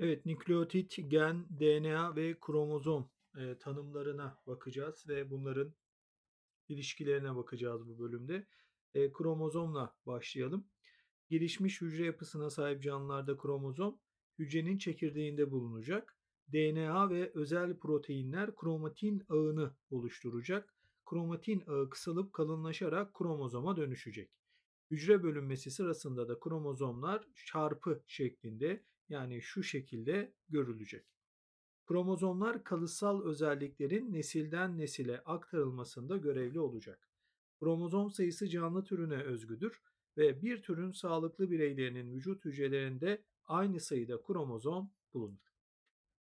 Evet, nükleotit, gen, DNA ve kromozom e, tanımlarına bakacağız ve bunların ilişkilerine bakacağız bu bölümde. E, kromozomla başlayalım. Gelişmiş hücre yapısına sahip canlılarda kromozom hücrenin çekirdeğinde bulunacak. DNA ve özel proteinler kromatin ağını oluşturacak. Kromatin ağı kısalıp kalınlaşarak kromozoma dönüşecek. Hücre bölünmesi sırasında da kromozomlar çarpı şeklinde yani şu şekilde görülecek. Kromozomlar kalıtsal özelliklerin nesilden nesile aktarılmasında görevli olacak. Kromozom sayısı canlı türüne özgüdür ve bir türün sağlıklı bireylerinin vücut hücrelerinde aynı sayıda kromozom bulunur.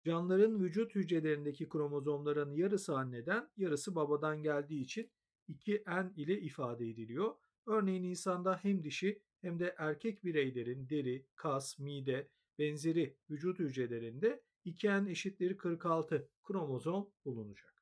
Canlıların vücut hücrelerindeki kromozomların yarısı anneden, yarısı babadan geldiği için 2N ile ifade ediliyor. Örneğin insanda hem dişi hem de erkek bireylerin deri, kas, mide, benzeri vücut hücrelerinde 2N eşittir 46 kromozom bulunacak.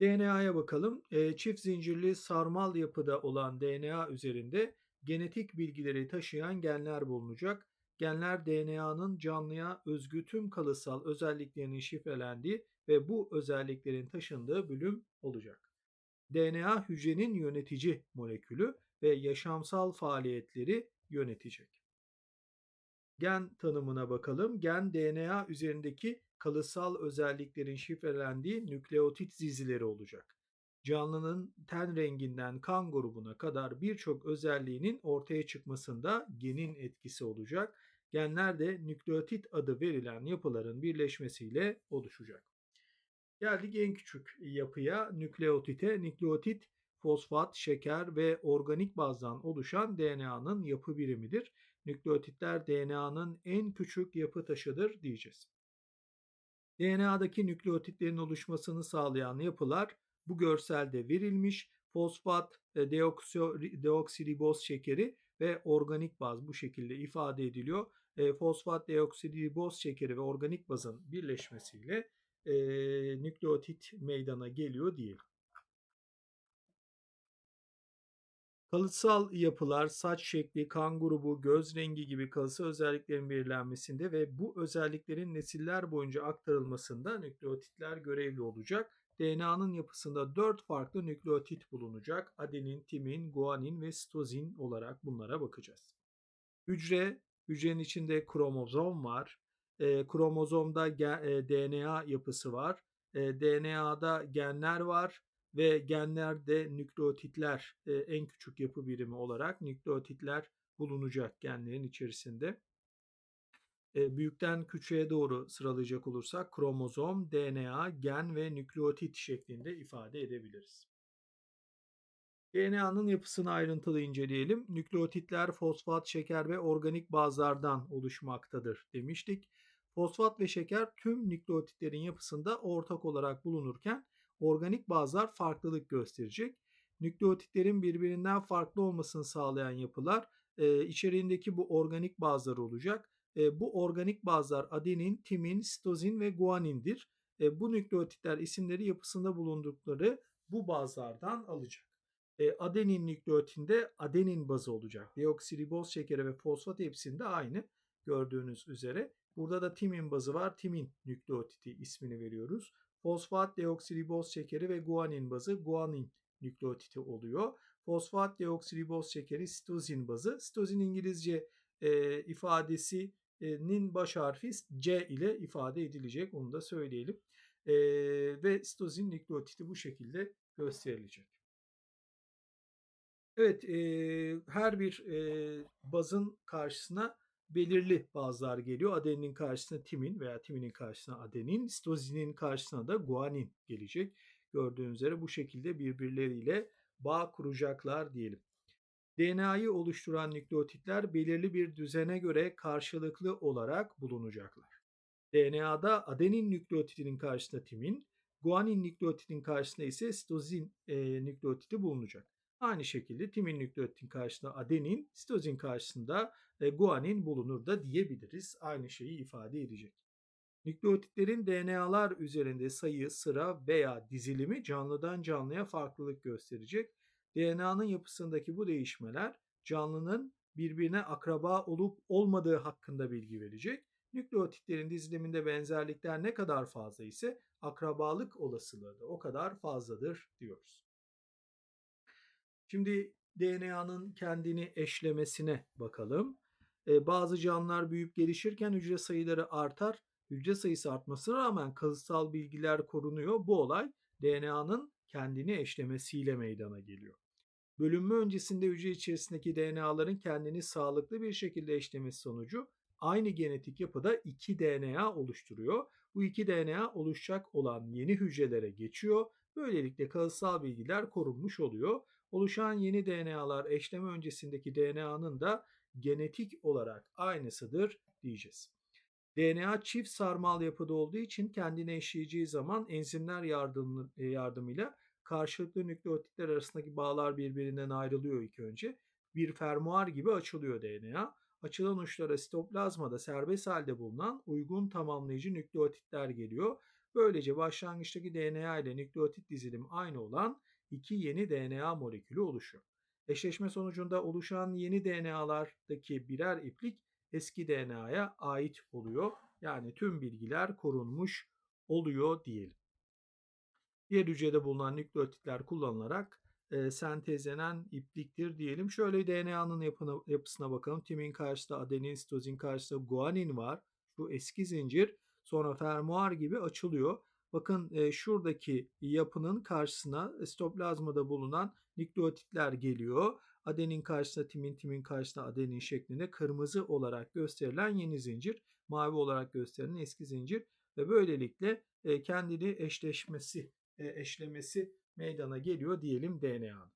DNA'ya bakalım. E, çift zincirli sarmal yapıda olan DNA üzerinde genetik bilgileri taşıyan genler bulunacak. Genler DNA'nın canlıya özgü tüm kalıtsal özelliklerinin şifrelendiği ve bu özelliklerin taşındığı bölüm olacak. DNA hücrenin yönetici molekülü ve yaşamsal faaliyetleri yönetecek. Gen tanımına bakalım. Gen DNA üzerindeki kalıtsal özelliklerin şifrelendiği nükleotit zizileri olacak. Canlının ten renginden kan grubuna kadar birçok özelliğinin ortaya çıkmasında genin etkisi olacak. Genler de nükleotit adı verilen yapıların birleşmesiyle oluşacak. Geldik en küçük yapıya nükleotite. Nükleotit fosfat, şeker ve organik bazdan oluşan DNA'nın yapı birimidir. Nükleotitler DNA'nın en küçük yapı taşıdır diyeceğiz. DNA'daki nükleotitlerin oluşmasını sağlayan yapılar bu görselde verilmiş. Fosfat, e, deoksiriboz şekeri ve organik baz bu şekilde ifade ediliyor. E, fosfat, deoksiriboz şekeri ve organik bazın birleşmesiyle e, nükleotit meydana geliyor diyelim. Kalıtsal yapılar saç şekli, kan grubu, göz rengi gibi kalıtsal özelliklerin belirlenmesinde ve bu özelliklerin nesiller boyunca aktarılmasında nükleotitler görevli olacak. DNA'nın yapısında 4 farklı nükleotit bulunacak. Adenin, timin, guanin ve sitozin olarak bunlara bakacağız. Hücre, hücrenin içinde kromozom var. E, kromozomda e, DNA yapısı var. E, DNA'da genler var ve genlerde nükleotitler e, en küçük yapı birimi olarak nükleotitler bulunacak genlerin içerisinde. E, büyükten küçüğe doğru sıralayacak olursak kromozom, DNA, gen ve nükleotit şeklinde ifade edebiliriz. DNA'nın yapısını ayrıntılı inceleyelim. Nükleotitler fosfat, şeker ve organik bazlardan oluşmaktadır demiştik. Fosfat ve şeker tüm nükleotitlerin yapısında ortak olarak bulunurken organik bazlar farklılık gösterecek. Nükleotitlerin birbirinden farklı olmasını sağlayan yapılar e, içeriğindeki bu organik bazlar olacak. E, bu organik bazlar adenin, timin, sitozin ve guanindir. E, bu nükleotitler isimleri yapısında bulundukları bu bazlardan alacak. E, adenin nükleotinde adenin bazı olacak. Deoksiriboz şekeri ve fosfat hepsinde aynı gördüğünüz üzere. Burada da timin bazı var. Timin nükleotiti ismini veriyoruz. Fosfat deoksiriboz şekeri ve guanin bazı guanin nükleotiti oluyor. Fosfat deoksiriboz şekeri sitozin bazı. Sitozin İngilizce e, ifadesinin baş harfi C ile ifade edilecek. Onu da söyleyelim. E, ve sitozin nükleotiti bu şekilde gösterilecek. Evet, e, her bir e, bazın karşısına belirli bazlar geliyor. Adeninin karşısına timin veya timinin karşısına adenin, sitozinin karşısına da guanin gelecek. Gördüğünüz üzere bu şekilde birbirleriyle bağ kuracaklar diyelim. DNA'yı oluşturan nükleotitler belirli bir düzene göre karşılıklı olarak bulunacaklar. DNA'da adenin nükleotidinin karşısında timin, guanin nükleotidinin karşısında ise sitozin e, nükleotidi bulunacak. Aynı şekilde timin nükleotitin karşısında adenin, sitozin karşısında guanin bulunur da diyebiliriz. Aynı şeyi ifade edecek. Nükleotitlerin DNA'lar üzerinde sayı, sıra veya dizilimi canlıdan canlıya farklılık gösterecek. DNA'nın yapısındaki bu değişmeler canlının birbirine akraba olup olmadığı hakkında bilgi verecek. Nükleotitlerin diziliminde benzerlikler ne kadar fazla ise akrabalık olasılığı da o kadar fazladır diyoruz. Şimdi DNA'nın kendini eşlemesine bakalım. Bazı canlılar büyüyüp gelişirken hücre sayıları artar. Hücre sayısı artmasına rağmen kalıtsal bilgiler korunuyor. Bu olay DNA'nın kendini eşlemesiyle meydana geliyor. Bölünme öncesinde hücre içerisindeki DNA'ların kendini sağlıklı bir şekilde eşlemesi sonucu aynı genetik yapıda iki DNA oluşturuyor. Bu iki DNA oluşacak olan yeni hücrelere geçiyor. Böylelikle kalıtsal bilgiler korunmuş oluyor. Oluşan yeni DNA'lar eşleme öncesindeki DNA'nın da genetik olarak aynısıdır diyeceğiz. DNA çift sarmal yapıda olduğu için kendini eşleyeceği zaman enzimler e, yardımıyla karşılıklı nükleotitler arasındaki bağlar birbirinden ayrılıyor ilk önce. Bir fermuar gibi açılıyor DNA. Açılan uçlara sitoplazmada serbest halde bulunan uygun tamamlayıcı nükleotitler geliyor. Böylece başlangıçtaki DNA ile nükleotit dizilimi aynı olan iki yeni DNA molekülü oluşuyor. Eşleşme sonucunda oluşan yeni DNA'lardaki birer iplik eski DNA'ya ait oluyor. Yani tüm bilgiler korunmuş oluyor diyelim. Diğer hücrede bulunan nükleotitler kullanılarak e, sentezlenen ipliktir diyelim. Şöyle DNA'nın yapına, yapısına bakalım. Timin karşısında adenin, sitozin karşısında guanin var. Bu eski zincir sonra fermuar gibi açılıyor. Bakın e, şuradaki yapının karşısına sitoplazmada bulunan nükleotitler geliyor. Adenin karşısına timin, timin karşısına adenin şeklinde kırmızı olarak gösterilen yeni zincir, mavi olarak gösterilen eski zincir ve böylelikle e, kendini eşleşmesi, e, eşlemesi meydana geliyor diyelim DNA'nın.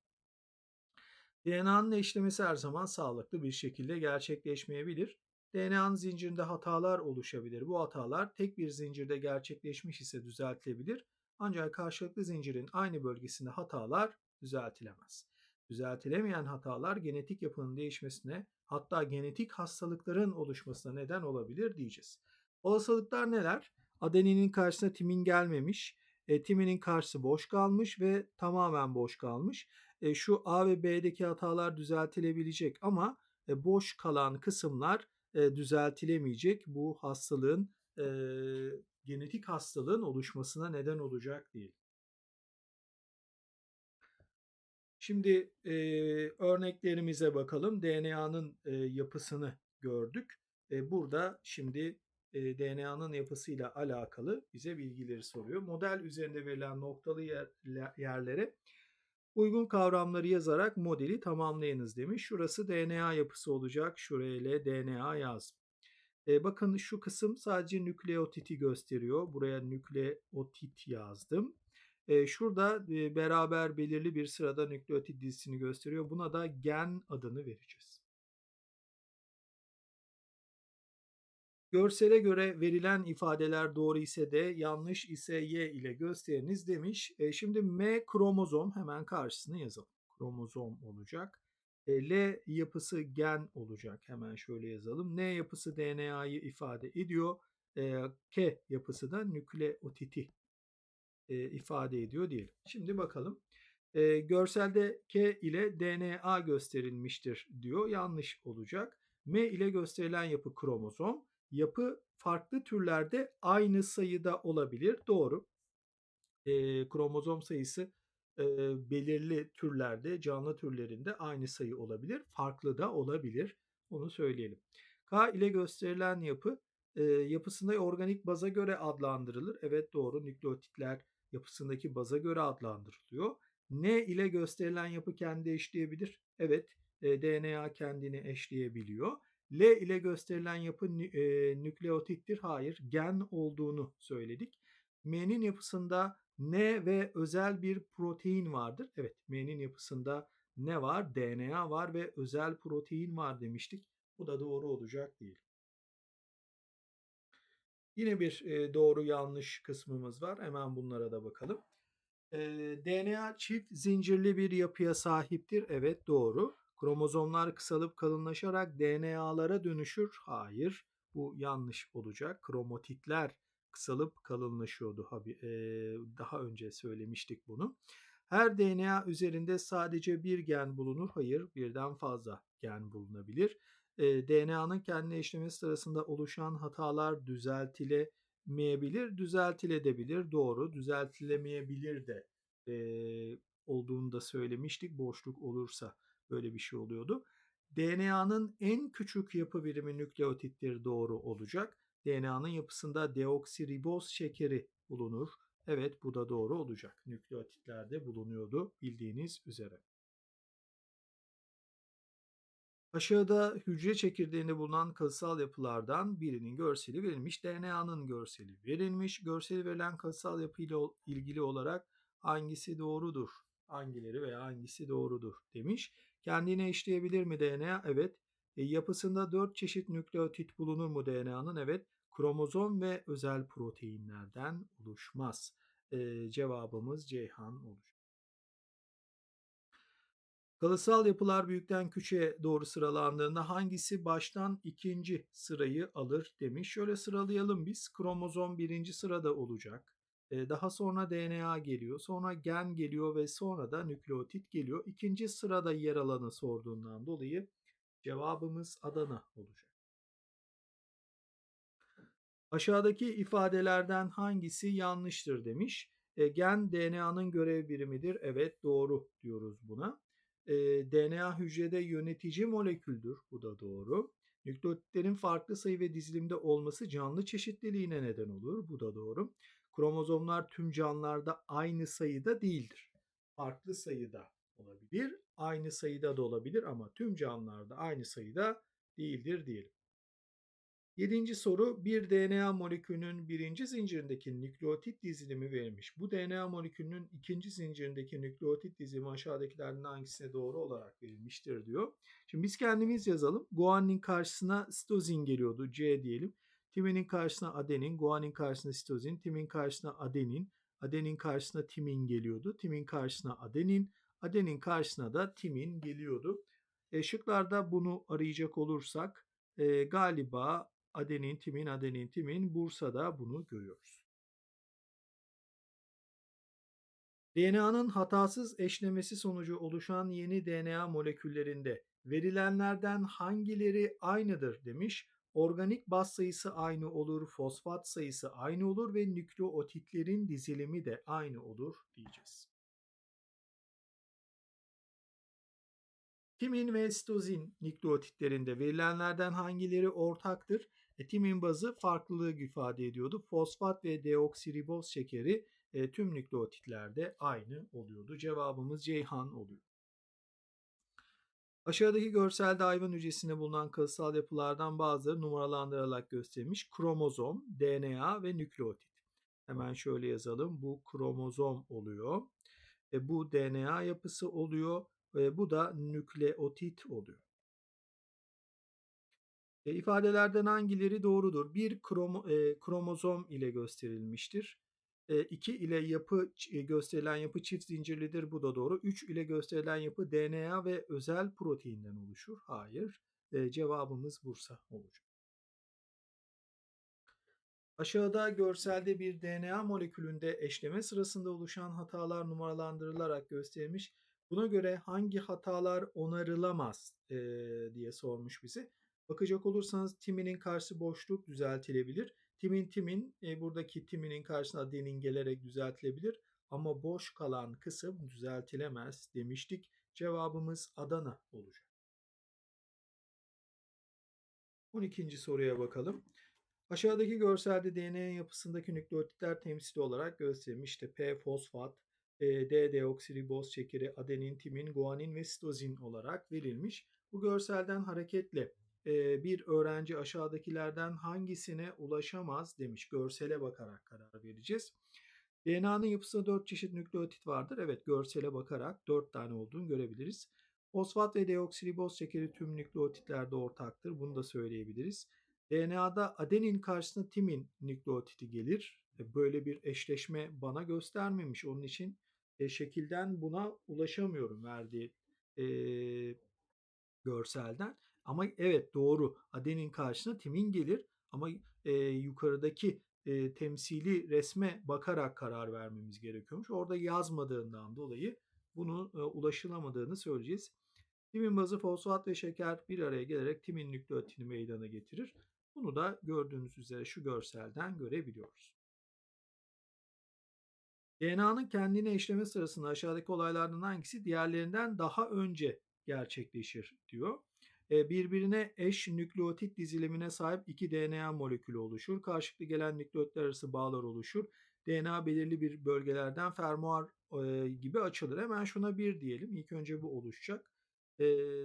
DNA'nın eşlemesi her zaman sağlıklı bir şekilde gerçekleşmeyebilir. DNA'nın zincirinde hatalar oluşabilir. Bu hatalar tek bir zincirde gerçekleşmiş ise düzeltilebilir. Ancak karşılıklı zincirin aynı bölgesinde hatalar düzeltilemez. Düzeltilemeyen hatalar genetik yapının değişmesine hatta genetik hastalıkların oluşmasına neden olabilir diyeceğiz. Olasılıklar neler? Adeninin karşısına timin gelmemiş, e, timinin karşısı boş kalmış ve tamamen boş kalmış. E, şu A ve B'deki hatalar düzeltilebilecek ama e, boş kalan kısımlar e, düzeltilemeyecek. Bu hastalığın e, genetik hastalığın oluşmasına neden olacak değil. Şimdi e, örneklerimize bakalım. DNA'nın e, yapısını gördük. E, burada şimdi e, DNA'nın yapısıyla alakalı bize bilgileri soruyor. Model üzerinde verilen noktalı yer, yerlere uygun kavramları yazarak modeli tamamlayınız demiş. Şurası DNA yapısı olacak. Şuraya ile DNA yazdım. E, bakın şu kısım sadece nükleotiti gösteriyor. Buraya nükleotit yazdım. E, şurada e, beraber belirli bir sırada nükleotit dizisini gösteriyor. Buna da gen adını vereceğiz. Görsele göre verilen ifadeler doğru ise de yanlış ise y ile gösteriniz demiş. E, şimdi M kromozom hemen karşısına yazalım. Kromozom olacak. E, L yapısı gen olacak. Hemen şöyle yazalım. N yapısı DNA'yı ifade ediyor. E, K yapısı da nükleotiti e, ifade ediyor diyelim. Şimdi bakalım. E, görselde K ile DNA gösterilmiştir diyor. Yanlış olacak. M ile gösterilen yapı kromozom. Yapı farklı türlerde aynı sayıda olabilir. Doğru. E, kromozom sayısı e, belirli türlerde, canlı türlerinde aynı sayı olabilir. Farklı da olabilir. Onu söyleyelim. K ile gösterilen yapı e, yapısında organik baza göre adlandırılır. Evet doğru. Nükleotitler yapısındaki baza göre adlandırılıyor. N ile gösterilen yapı kendi eşleyebilir. Evet e, DNA kendini eşleyebiliyor. L ile gösterilen yapı e, nükleotittir. Hayır gen olduğunu söyledik. M'nin yapısında N ve özel bir protein vardır. Evet M'nin yapısında ne var? DNA var ve özel protein var demiştik. Bu da doğru olacak değil. Yine bir e, doğru yanlış kısmımız var. Hemen bunlara da bakalım. E, DNA çift zincirli bir yapıya sahiptir. Evet doğru. Kromozomlar kısalıp kalınlaşarak DNA'lara dönüşür. Hayır. Bu yanlış olacak. Kromotitler kısalıp kalınlaşıyordu. Daha önce söylemiştik bunu. Her DNA üzerinde sadece bir gen bulunur. Hayır, birden fazla gen bulunabilir. DNA'nın kendine işlemesi sırasında oluşan hatalar düzeltilemeyebilir, düzeltilebilir. Doğru, düzeltilemeyebilir de olduğunu da söylemiştik. Boşluk olursa böyle bir şey oluyordu. DNA'nın en küçük yapı birimi nükleotittir doğru olacak. DNA'nın yapısında deoksiriboz şekeri bulunur. Evet bu da doğru olacak. Nükleotitlerde bulunuyordu bildiğiniz üzere. Aşağıda hücre çekirdeğinde bulunan kalıtsal yapılardan birinin görseli verilmiş. DNA'nın görseli verilmiş. Görseli verilen kalıtsal yapı ile ilgili olarak hangisi doğrudur? Hangileri veya hangisi doğrudur demiş. Kendine işleyebilir mi DNA? Evet. E, yapısında 4 çeşit nükleotit bulunur mu DNA'nın? Evet. Kromozom ve özel proteinlerden oluşmaz. E, cevabımız Ceyhan olur. Kalıtsal yapılar büyükten küçüğe doğru sıralandığında hangisi baştan ikinci sırayı alır demiş. Şöyle sıralayalım biz. Kromozom birinci sırada olacak. Daha sonra DNA geliyor, sonra gen geliyor ve sonra da nükleotit geliyor. İkinci sırada yer alanı sorduğundan dolayı cevabımız Adana olacak. Aşağıdaki ifadelerden hangisi yanlıştır demiş. E, gen DNA'nın görev birimidir. Evet doğru diyoruz buna. E, DNA hücrede yönetici moleküldür. Bu da doğru. Nükleotitlerin farklı sayı ve dizilimde olması canlı çeşitliliğine neden olur. Bu da doğru. Kromozomlar tüm canlılarda aynı sayıda değildir. Farklı sayıda olabilir, aynı sayıda da olabilir ama tüm canlılarda aynı sayıda değildir diyelim. Yedinci soru bir DNA molekülünün birinci zincirindeki nükleotit dizilimi verilmiş. Bu DNA molekülünün ikinci zincirindeki nükleotit dizilimi aşağıdakilerden hangisine doğru olarak verilmiştir diyor. Şimdi biz kendimiz yazalım. Guanin karşısına sitozin geliyordu C diyelim. Timinin karşısına adenin, guanin karşısına sitozin, timin karşısına adenin, adenin karşısına timin geliyordu. Timin karşısına adenin, adenin karşısına da timin geliyordu. E, şıklarda bunu arayacak olursak e, galiba adenin, timin, adenin, timin Bursa'da bunu görüyoruz. DNA'nın hatasız eşlemesi sonucu oluşan yeni DNA moleküllerinde verilenlerden hangileri aynıdır demiş. Organik baz sayısı aynı olur, fosfat sayısı aynı olur ve nükleotitlerin dizilimi de aynı olur diyeceğiz. Timin ve sitozin nükleotitlerinde verilenlerden hangileri ortaktır? E, timin bazı farklılığı ifade ediyordu. Fosfat ve deoksiriboz şekeri e, tüm nükleotitlerde aynı oluyordu. Cevabımız Ceyhan oluyor. Aşağıdaki görselde hayvan hücresinde bulunan kalıtsal yapılardan bazıları numaralandırılarak gösterilmiş. Kromozom, DNA ve nükleotit. Hemen şöyle yazalım. Bu kromozom oluyor. E, bu DNA yapısı oluyor. ve bu da nükleotit oluyor. E, ifadelerden hangileri doğrudur? Bir kromo, e, kromozom ile gösterilmiştir. 2 ile yapı gösterilen yapı çift zincirlidir. Bu da doğru. 3 ile gösterilen yapı DNA ve özel proteinden oluşur. Hayır. Cevabımız Bursa olacak. Aşağıda görselde bir DNA molekülünde eşleme sırasında oluşan hatalar numaralandırılarak gösterilmiş. Buna göre hangi hatalar onarılamaz e, diye sormuş bize. Bakacak olursanız timinin karşı boşluk düzeltilebilir. Timin timin e, buradaki timinin karşısına denin gelerek düzeltilebilir ama boş kalan kısım düzeltilemez demiştik. Cevabımız Adana olacak. 12. soruya bakalım. Aşağıdaki görselde DNA yapısındaki nükleotitler temsili olarak gösterilmiş. İşte P fosfat, e, D deoksiriboz şekeri, adenin, timin, guanin ve sitozin olarak verilmiş. Bu görselden hareketle bir öğrenci aşağıdakilerden hangisine ulaşamaz demiş. Görsele bakarak karar vereceğiz. DNA'nın yapısında 4 çeşit nükleotit vardır. Evet görsele bakarak 4 tane olduğunu görebiliriz. Fosfat ve deoksiriboz şekeri tüm nükleotitlerde ortaktır. Bunu da söyleyebiliriz. DNA'da adenin karşısına timin nükleotiti gelir. Böyle bir eşleşme bana göstermemiş. Onun için e, şekilden buna ulaşamıyorum verdiği e, görselden. Ama evet doğru adenin karşısına timin gelir ama e, yukarıdaki e, temsili resme bakarak karar vermemiz gerekiyormuş. Orada yazmadığından dolayı bunu e, ulaşılamadığını söyleyeceğiz. Timin bazı fosfat ve şeker bir araya gelerek timin nükleotini meydana getirir. Bunu da gördüğünüz üzere şu görselden görebiliyoruz. DNA'nın kendini eşleme sırasında aşağıdaki olaylardan hangisi diğerlerinden daha önce gerçekleşir diyor. Birbirine eş nükleotit dizilimine sahip iki DNA molekülü oluşur. Karşılıklı gelen nükleotitler arası bağlar oluşur. DNA belirli bir bölgelerden fermuar gibi açılır. Hemen şuna bir diyelim. İlk önce bu oluşacak.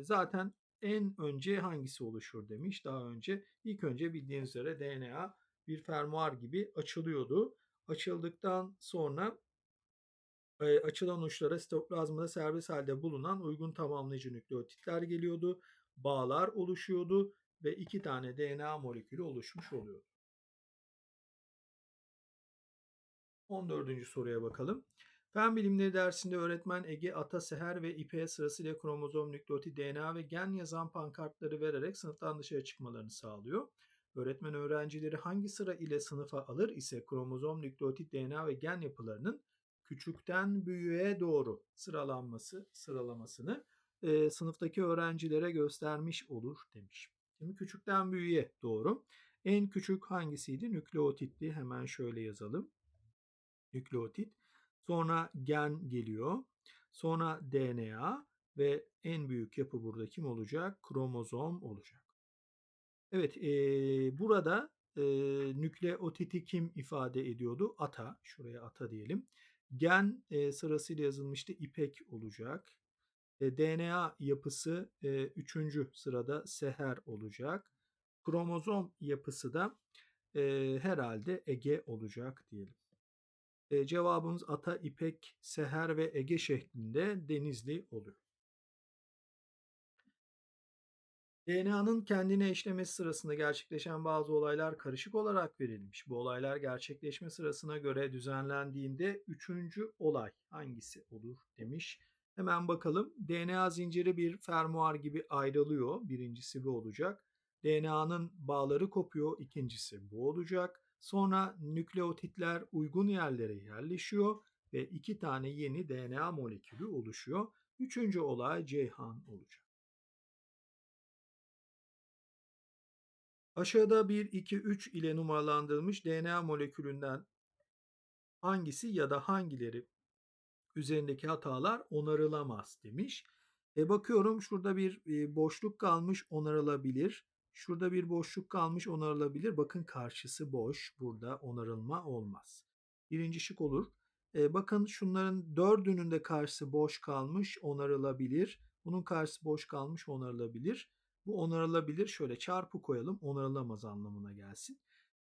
Zaten en önce hangisi oluşur demiş daha önce. İlk önce bildiğiniz üzere DNA bir fermuar gibi açılıyordu. Açıldıktan sonra açılan uçlara sitoplazmada serbest halde bulunan uygun tamamlayıcı nükleotitler geliyordu. Bağlar oluşuyordu ve iki tane DNA molekülü oluşmuş oluyordu. 14. soruya bakalım. Fen bilimleri dersinde öğretmen Ege Ata Seher ve İpe sırasıyla kromozom, nükleotit, DNA ve gen yazan pankartları vererek sınıftan dışarı çıkmalarını sağlıyor. Öğretmen öğrencileri hangi sıra ile sınıfa alır ise kromozom, nükleotit, DNA ve gen yapılarının küçükten büyüğe doğru sıralanması, sıralamasını e, sınıftaki öğrencilere göstermiş olur demiş. Şimdi küçükten büyüğe doğru. En küçük hangisiydi? Nükleotitti. Hemen şöyle yazalım. Nükleotit. Sonra gen geliyor. Sonra DNA ve en büyük yapı burada kim olacak? Kromozom olacak. Evet, e, burada e, nükleotiti kim ifade ediyordu? Ata. Şuraya ata diyelim. Gen e, sırasıyla yazılmıştı. İpek olacak. DNA yapısı e, üçüncü sırada seher olacak. Kromozom yapısı da e, herhalde Ege olacak diyelim. E, cevabımız Ata, İpek, Seher ve Ege şeklinde Denizli oluyor. DNA'nın kendine eşlemesi sırasında gerçekleşen bazı olaylar karışık olarak verilmiş. Bu olaylar gerçekleşme sırasına göre düzenlendiğinde üçüncü olay hangisi olur demiş. Hemen bakalım. DNA zinciri bir fermuar gibi ayrılıyor. Birincisi bu olacak. DNA'nın bağları kopuyor. İkincisi bu olacak. Sonra nükleotitler uygun yerlere yerleşiyor ve iki tane yeni DNA molekülü oluşuyor. Üçüncü olay Ceyhan olacak. Aşağıda 1, 2, 3 ile numaralandırılmış DNA molekülünden hangisi ya da hangileri üzerindeki hatalar onarılamaz demiş. E bakıyorum şurada bir e, boşluk kalmış onarılabilir. Şurada bir boşluk kalmış onarılabilir. Bakın karşısı boş. Burada onarılma olmaz. Birinci şık olur. E, bakın şunların dördünün de karşısı boş kalmış onarılabilir. Bunun karşısı boş kalmış onarılabilir. Bu onarılabilir. Şöyle çarpı koyalım. Onarılamaz anlamına gelsin.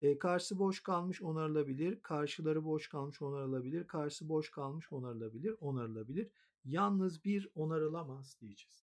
E, karşısı boş kalmış onarılabilir. Karşıları boş kalmış onarılabilir. Karşısı boş kalmış onarılabilir. Onarılabilir. Yalnız bir onarılamaz diyeceğiz.